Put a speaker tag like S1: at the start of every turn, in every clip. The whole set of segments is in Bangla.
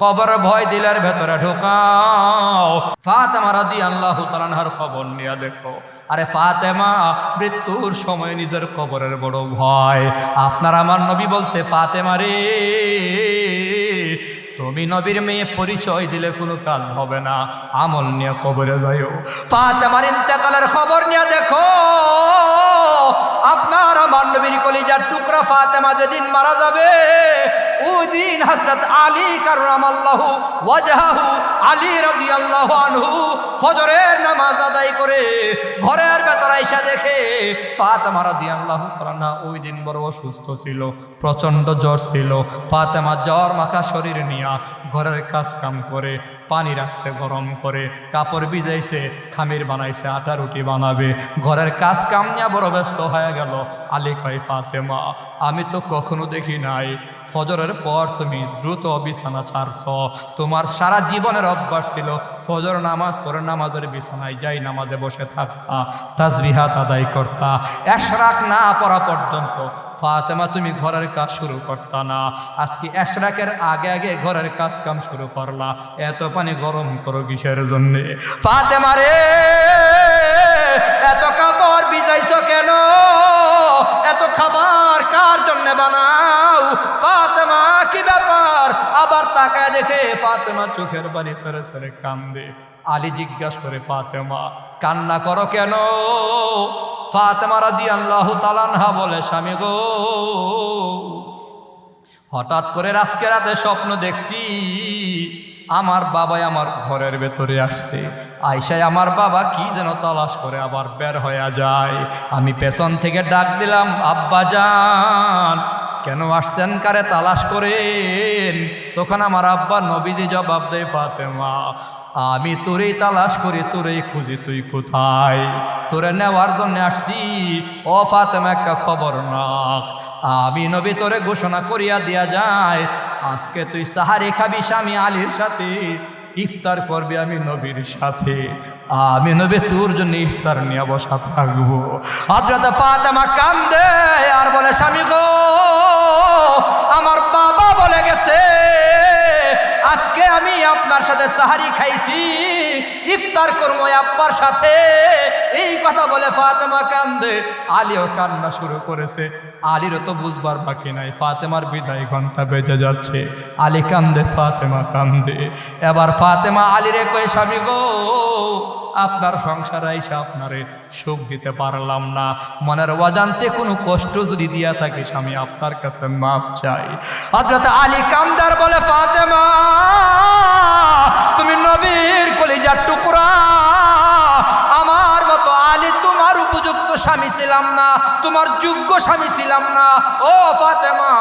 S1: কবর ভয় দিলের ভেতরে ঢোকাও। ফাতেমা রাদি আল্লাহ তালানহার খবর নিয়ে দেখো। আরে ফাতেমা, মৃত্যুর সময় নিজের কবরের বড় ভয়। আপনার আমার নবী বলছে, ফাতেমা রে, তুমি নবীর মেয়ে পরিচয় দিলে কোনো কাজ হবে না। আমল নিয়ে কবরে যাইও। ফাতেমার ইন্তেকালের খবর নিয়ে দেখো। আপনার আমার নবীর কলিজার টুকরা ফাতেমা যেদিন মারা যাবে ওই হজরত আলী ওয়াজাহু আলী আল্লাহ আনহু ফজরের নামাজ আদায় করে ঘরের ভেতরে এসে দেখে ফাতেমা আল্লাহ না ওই দিন বড় অসুস্থ ছিল, প্রচণ্ড জ্বর ছিল। ফাতেমা জ্বর মাখা শরীর নিয়া ঘরের কাজ কাম করে, পানি রাখছে, গরম করে, কাপড় ভিজাইছে, খামির বানাইছে, আটা রুটি বানাবে। ঘরের কাজ কাম নিয়ে বড় ব্যস্ত হয়ে গেল। আলী কয়, ফাতেমা, আমি তো কখনো দেখি নাই। ফজরের পর তুমি দ্রুত বিছানা ছাড়ছ। তোমার সারা জীবনের অভ্যাস ছিল ফজর নামাজ পড়ে নামাজের বিছানায় যাই নামাজে বসে থাকতা, তাজবিহাত আদায় করতা। এশরাক না পড়া পর্যন্ত ফাতেমা তুমি ঘরের কাজ শুরু করতা না। আজকে এশরাকের আগে আগে ঘরের কাজ কাম শুরু করলা। এত পানি গরম করো কিসের জন্য? ফাতেমা রে! ফাতেমা চোখের বাড়ি সরে সরে কান্দে। আলী জিজ্ঞাসা করে, ফাতেমা, কান্না করো কেন? ফাতেমা রাদি আল্লাহ তালানহা বলে, স্বামী গো, হঠাৎ করে আজকে রাতে স্বপ্ন দেখছি, আমার বাবাই আমার ঘরের ভেতরে আসছে। আইসায় আমার বাবা কি যেন তালাশ করে, আবার বের হয়ে যায়। আমি পেছন থেকে ডাক দিলাম, আব্বা যান কেন আসছেন? কারে তালাশ করেন? তখন আমার আব্বা নবীজি জবাব দেয়, ফাতেমা, আমি তোরেই তালাশ করি, তোরেই খুঁজি, তুই কোথায়? তোরে নেওয়ার জন্য আসছি। ও ফাতেমা, একটা খবর নাক আমি নবী তোরে ঘোষণা করিয়া দিয়া যায় আজকে তুই সাহারি খাবি স্বামী আলীর সাথে, ইফতার করবি আমি নবীর সাথে। আমি নবী তোর জন্য ইফতার নিয়ে বসা থাকব। হজরত ফাতেমা কান্দে আর বলে, স্বামী গো আজকে আমি আপনার সাথে সাহারি খাইছি, ইফতার করব আব্বার সাথে। এই কথা বলে ফাতেমা কান্দে, আলীও কান্না শুরু করেছে। আলীরও তো বুঝবার বাকি নাই, ফাতেমার বিদায় ঘণ্টা বেজে যাচ্ছে। আলী কান্দে, ফাতেমা কান্দে। এবার ফাতেমা আলীরে কয়ে, স্বামী গো, আপনার সংসার আইসা আপনারে সুখ দিতে পারলাম না। মনের অজান্তে কোনো কষ্ট যদি দিয়া থাকে, স্বামী আপনার কাছে মাপ চাই হজরত আলী কান্দার বলে, ফাতেমা ছিলাম না, তোমার যোগ্য স্বামী ছিলাম না। ও ফাতেমা,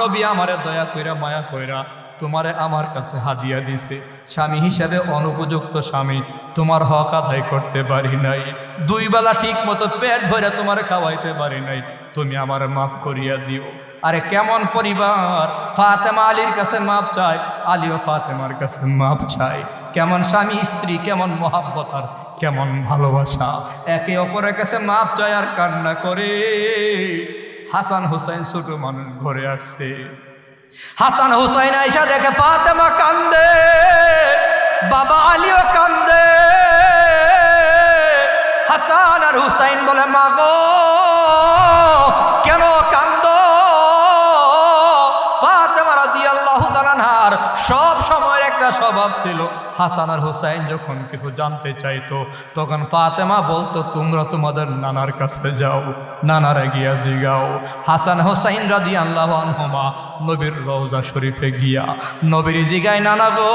S1: নবী আমারে দয়া কইরা, মায়া কইরা তোমারে আমার কাছে হাদিয়া দিছে। স্বামী হিসাবে অনুপযুক্ত স্বামী, তোমার হক আদায় করতে পারি নাই। দুই বেলা ঠিক মতো পেট ভরে তোমার খাওয়াইতে পারি নাই। তুমি আমার মাফ করিয়া দিও। আরে কেমন পরিবার? ফাতেমা আলীর কাছে মাপ চায়, আলীও ফাতেমার কাছে মাপ চায়। কেমন স্বামী স্ত্রী, কেমন মহাব্বত আর কেমন ভালোবাসা। একে অপরের কাছে মাপ চায় আর কান্না করে। হাসান হুসাইন ছোট মানুষ ঘরে আসছে। হাসান হুসাইন আইসা দেখে ফাতেমা কান্দে, বাবা আলীও কান্দে। হাসান আর হুসাইন বলে, মাগো, কেন কান্দ? ফাতেমা রাদিয়াল্লাহু তাআলার সব সময়ের একটা স্বভাব ছিল। হাসান আর হুসাইন যখন কিছু জানতে চাইতো, তখন ফাতেমা বলতো, তোমরা তোমাদের নানার কাছে যাও, নানারে গিয়া জিগাও। হাসান হোসাইন রাদি আল্লাহ আনহমা নবীর রওজা শরীফে গিয়া নবীর জিগায়, নানা গো,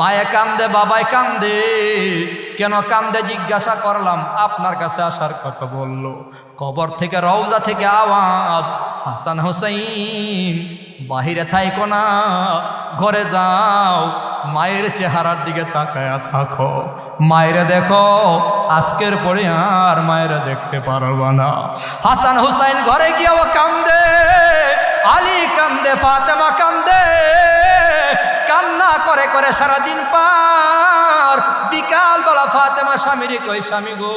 S1: মায়ে কান্দে বাবায় কান্দে, কেন কান্দে জিজ্ঞাসা করলাম, আপনার কাছে আসার কথা বলল। কবর থেকে রওজা থেকে আওয়াজ, হাসান হোসাইন, বাহিরে থাইকো না। ঘরে যাও, মায়ের চেহারার দিকে তাকায়া থাকো। মায়েরা দেখো, আজকের পরে আর মায়েরা দেখতে পারবা না। হাসান হুসাইন ঘরে গিয়েও কান্দে, আলী কান্দে, ফাতেমা কান্দে। কান্না করে করে সারাদিন পার। বিকাল বেলা ফাতেমা স্বামীর কই স্বামী গো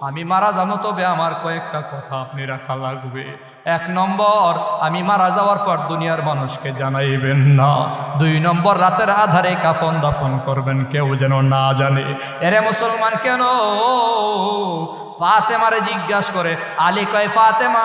S1: আমি মারা যাব তবে আমার কয়েকটা কথা আপনি রাখা লাগবে। এক নম্বর, আমি মারা যাওয়ার পর দুনিয়ার মানুষকে জানাইবেন না। দুই নম্বর, রাতের আধারে কাফন দাফন করবেন, কেউ যেন না জানে। এরে মুসলমান কেন? ফাতেমারে জিজ্ঞাসা করে, আলী কয়, ফাতেমা,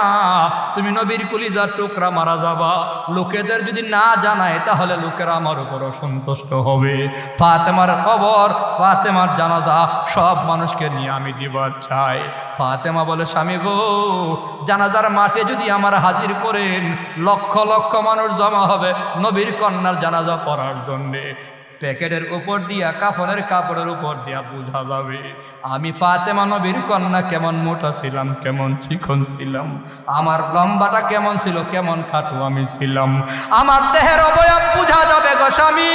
S1: তুমি নবীর কুলিজার টুকরা মারা যাবা। লোকেদের যদি না জানায়, তাহলে লোকেরা আমার উপর অসন্তুষ্ট হবে। ফাতেমার কবর, ফাতেমার জানাজা, সব মানুষকে নিয়ে আমি দিবার চাই। ফাতেমা বলে, স্বামী গো, জানাজার মাঠে যদি আমার হাজির করেন, লক্ষ লক্ষ মানুষ জমা হবে নবীর কন্যার জানাজা পড়ার জন্যে। প্যাকেটের উপর দিয়া, কাফনের কাপড়ের উপর দিয়া বোঝা যাবে, আমি ফাতেমা নবীর কন্যা কেমন মোটা ছিলাম, কেমন চিকন ছিলাম, আমার লম্বাটা কেমন ছিল, কেমন খাটু আমি ছিলাম। আমার দেহের অবয়ব বোঝা যাবে গো স্বামী,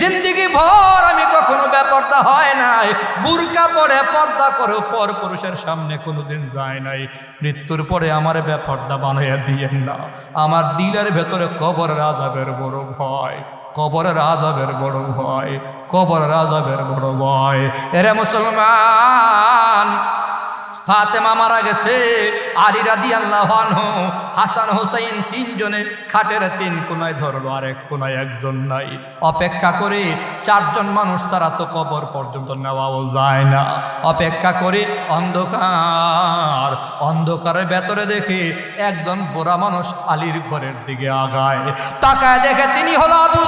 S1: জিন্দিগি ভর আমি কখনো ব্যাপারটা হয় নাই, বুরকা পরে পর্দা করে পর পুরুষের সামনে কোনোদিন যায় নাই। মৃত্যুর পরে আমার ব্যাপারটা বানাইয়া দিয়েন না, আমার দিলের ভেতরে কবর রাজাবের বড় ভয়। কবরের আজাবের বড় ভয় কবরের আজাবের বড় ভয় এরে মুসলমান ফাতেমা মারা গেছে, আলী রাদি আল্লাহ হাসান হোসাইন তিনজনে খাটের তিন কোনায় ধরলো আর এক কোনায় একজন নাই। অপেক্ষা করে চারজন মানুষ ছাড়া তো কবর পর্যন্ত নেওয়াও যায় না। অপেক্ষা করে অন্ধকার, অন্ধকারের ভেতরে দেখে একজন বুড়া মানুষ আলীর ঘরের দিকে আগায়। তাকায় দেখে তিনি হলো আবু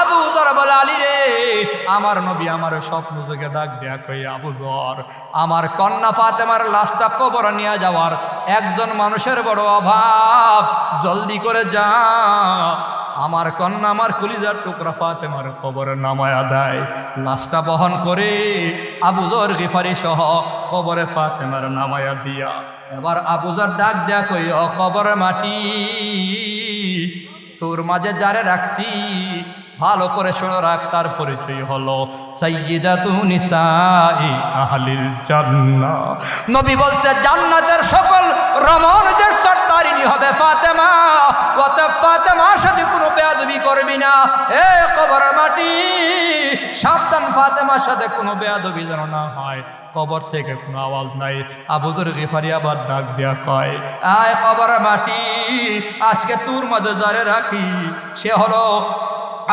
S1: আবু জর বলে, আলী রে, আমার নবী আমার স্বপ্ন থেকে ডাক দেয়া কই আবু জর, আমার কন্যা ফাতেমার লাশটা কবর নিয়ে যাওয়ার একজন মানুষের বড় অভাব। জলদি করে যা। আমার কন্যা আমার কলিজার টুকরা ফাতেমার কবরে নামায়া দেয়। লাশটা বহন করে আবুজর গিফারি সহ কবরে ফাতেমার নামায়া দিয়া। এবার আবুজর ডাক দেয়া কই অ কবরে মাটি তোর মাঝে যারে রাখছি। ভালো করে শোনো রাখ তার পরিচয় হলো। সাইয়্যিদাতু নিসাই আহলিল জান্নাহ। নবী বলছে, জান্নাতের সকল রমণদের সর্দারিনী হবে ফাতেমা। অতএব ফাতেমার সাথে কোনো বেয়াদবি করবি না। এ কবর মাটি, সাবধান ফাতেমার সাথে কোনো বেয়াদবি যেন না হয়। কবর থেকে কোনো আওয়াজ নাই। আবুদুর গিফারি আবার ডাক দেয়া কয়, আয় কবর মাটি, আজকে তোর মাঝে যারে রাখি, সে হলো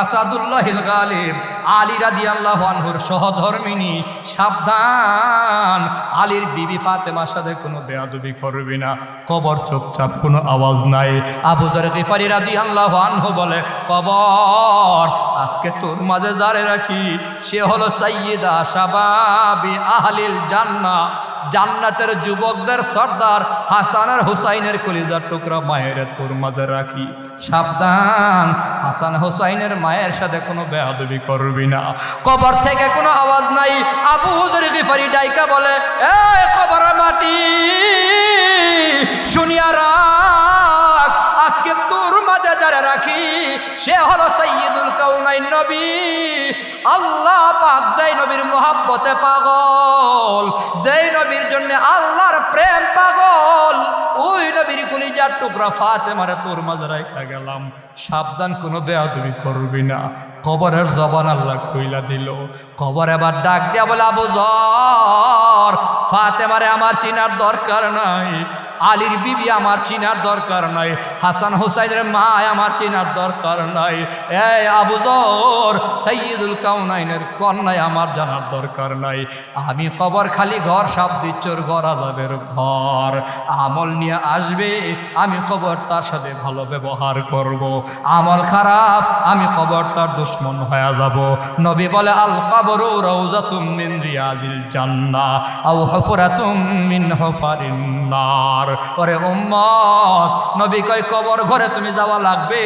S1: আসাদুল্লাহিল গালিব আলী রাদি আল্লাহ সহধর্মিনী, সাবধান। আলীর বিবি ফাতেমার সাথে কোনো বেয়াদবি করবি না। কবর চুপচাপ, কোনো আওয়াজ নাই। আবুদর গিফারি রাদি আল্লাহ আনহু কবর, আজকে তোর মাঝে যারে রাখি। সে হলো সাইয়িদা শাবাবি আহলিল জান্না জান্নাতের যুবকদের সর্দার হাসান আর হুসাইনের কলিজার টুকরা মায়ের তোর মাঝে রাখি। সাবধান, হাসান হুসাইনের মায়ের সাথে কোনো বেয়াদবি করবি না। কবর থেকে কোনো আওয়াজ নাই। আবু হুজুর গিফারি ডাইকা বলে এ কবর মাটি শুনিয়া রাখ। আজকে তোর মাঝে যারা রাখি, সে হলো সৈয়দুল কাউনাইন নবী। আল্লাহ পাক যেই নবীর মোহাব্বতে পাগল, যেই নবীর জন্য আল্লাহর প্রেম পাগল, ওই নবীর কলিজার টুকরা ফাতে মারে তোর মাঝে রেখা গেলাম। সাবধান, কোনো বেয়াদবি করবি না। কবরের জবান আল্লাহ খুইলা দিল। কবর এবার ডাক দিয়া বলে, আবু জর ফাতে মারে আমার চিনার দরকার নাই। আলীর বিবি আমার চিনার দরকার নাই। হাসান হুসাইনের মা আমার চিনার দরকার নাই। এ আবু জর সৈয়দুল কাউনাইনের কন্যায় আমার জানার দরকার নাই। আমি কবর খালি ঘর, সাপ বিচ্চর ঘর, আজাবের ঘর। আমল নিয়ে আসবে, আমি কবর তার সাথে ভালো ব্যবহার করব। আমল খারাপ, আমি কবর তার দুশ্মন হয়ে যাব। নবী বলে, আল কবর রৌজাতুম মিন রিয়াজিল জান্নাহ, আও হুফরাতুম মিন হুফারিন নার। ওরে উম্মত, নবী কয়, কবর ঘরে তুমি যাওয়া লাগবে।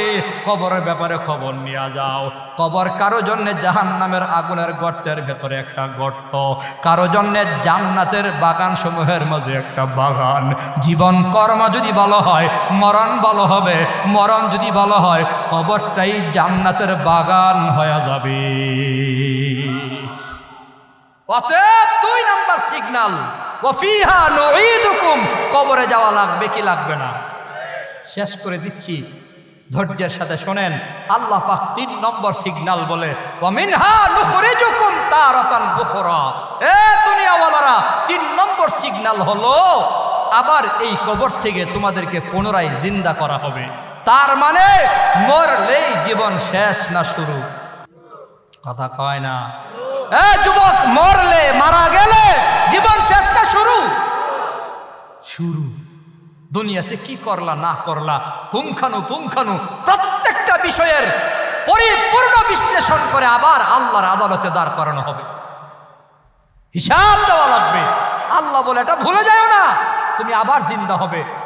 S1: কবরের ব্যাপারে খবর নিয়ে যাও। কবর কারও জন্য জাহান্নামের আগুনের গর্তের ভেতরে একটা গর্ত, কারও জন্য জান্নাতের বাগান সমূহের মাঝে একটা বাগান। জীবন কর্ম যদি ভালো হয়, মরণ ভালো হবে। মরণ যদি ভালো হয়, কবরটাই জান্নাতের বাগান হয়ে যাবে। অতএব দুই নাম্বার সিগনাল ওফিহা নুঈদুকুম। কবরে যাওয়া লাগবে কি লাগবে না? শেষ করে দিচ্ছি। ধৈর্যের সাথে শোনেন, আল্লাহ পাক তিন নম্বর সিগন্যাল বলে এ দুনিয়াওয়ালারা, তিন নম্বর সিগন্যাল হলো, আবার এই কবর থেকে তোমাদেরকে পুনরায় জিন্দা করা হবে। তার মানে মরলেই জীবন শেষ না শুরু। কথা খাওয়ায় না। এ যুবক, মরলে মারা গেলে জীবন শেষটা শুরু। শুরু। দুনিয়াতে কি করলা না করলা পুঙ্খানু পুঙ্খানু প্রত্যেকটা বিষয়ের পরিপূর্ণ বিশ্লেষণ করে আবার আল্লাহর আদালতে দাঁড় করানো হবে। হিসাব দেওয়া লাগবে। আল্লাহ বলে এটা ভুলে যায় না তুমি আবার জিন্দা হবে।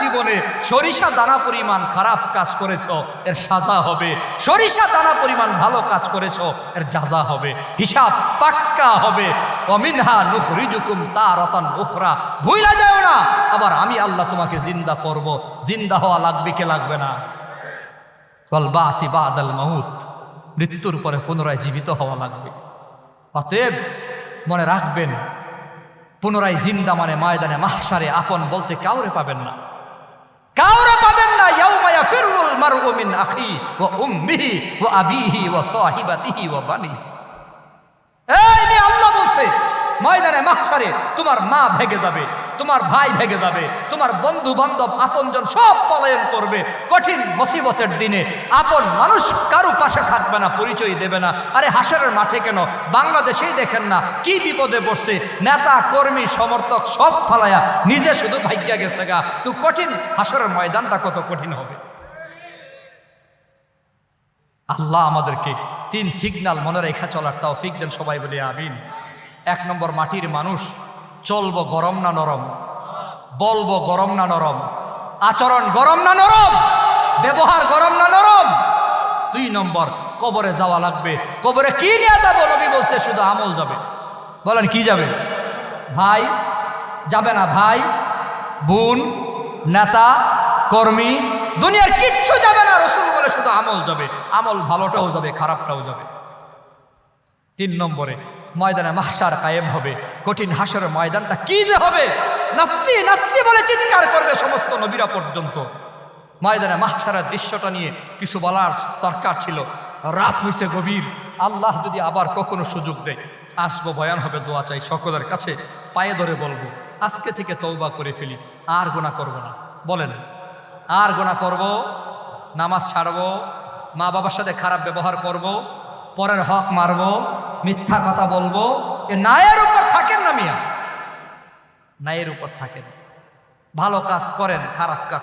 S1: জীবনে সরিষা দানা পরিমাণ খারাপ কাজ করেছ, এর সাজা হবে। সরিষা দানা পরিমাণ ভালো কাজ করেছ, এর যাজা হবে। হিসাব পাক্কা হবে। অমিনহা নুখরিজুকুম তারাতান উখরা। ভুইলা যাও না, আবার আমি আল্লাহ তোমাকে জিন্দা করব। জিন্দা হওয়া লাগবে কে লাগবে না? বল বাসি বাদাল মাহুত মৃত্যুর পরে পুনরায় জীবিত হওয়া লাগবে। অতএব মনে রাখবেন, পুনরায় জিন্দা মানে ময়দানে মাহসারে আপন বলতে কাউরে পাবেন না। কাউরে পাবেন না ইয়াউমায়া ফিরুল মারউ মিন আখি ওয়া উম্মিহি ওয়া আবিহি ওয়া সাহিবাতিহি ওয়া বানি এই আল্লাহ বলছে, ময়দানে মাহশারে তোমার মা ভেগে যাবে। তোমার ভাই ভেঙে যাবে, তোমার বন্ধু বান্ধব আপনজন সব পলায়ন করবে কঠিন মুসিবতের দিনে। আপন মানুষ কারও পাশে থাকবে না, পরিচয় দেবে না। আরে হাসরের মাঠে কেন? বাংলাদেশেই দেখেন না, কি বিপদে পড়ছে। নেতা, কর্মী, সমর্থক সব ফালায়া, নিজে শুধু ভাগ্যা গেছে গা। তো কঠিন হাসরের ময়দানটা কত কঠিন হবে? আল্লাহ আমাদেরকে তিন সিগনাল মনে রেখা চলার তাও ফিক দেন, সবাই বলে আমিন। এক নম্বর মাটির মানুষ চলবো গরম না নরম? বলব গরম না নরম? আচরণ গরম না নরম? ব্যবহার গরম না নরম? দুই নম্বর, কবরে যাওয়া লাগবে। কবরে কি নিয়ে যাব? নবী বলছে, শুধু আমল যাবে। বলেন, কি যাবে? ভাই, যাবে না ভাই, বোন, নেতা, কর্মী, দুনিয়ার কিচ্ছু যাবে না। রসুল বলে, শুধু আমল যাবে। আমল ভালোটাও যাবে, খারাপটাও যাবে। তিন নম্বরে ময়দানে মাহসার কায়েম হবে। কঠিন হাসরের ময়দানটা কি যে হবে? নাফসি নাফসি বলে চিৎকার করবে সমস্ত নবীরা পর্যন্ত। ময়দানে মাহসারের দৃশ্যটা নিয়ে কিছু বলার দরকার ছিল। রাত হয়েছে গভীর। আল্লাহ যদি আবার কখনো সুযোগ দেয়, আসব, বয়ান হবে, দোয়া চাই সকলের কাছে। পায়ে ধরে বলব, আজকে থেকে তৌবা করে ফেলি, আর গোনা করব না। বলেন, আর গোনা করব, নামাজ ছাড়বো মা বাবার সাথে খারাপ ব্যবহার করব, পরের হক মারব মিথ্যা কথা বলব, এ নায়ের উপর থাকেন না মিয়া। নায়ের উপর থাকেন। ভালো কাজ করেন, খারাপ কাজ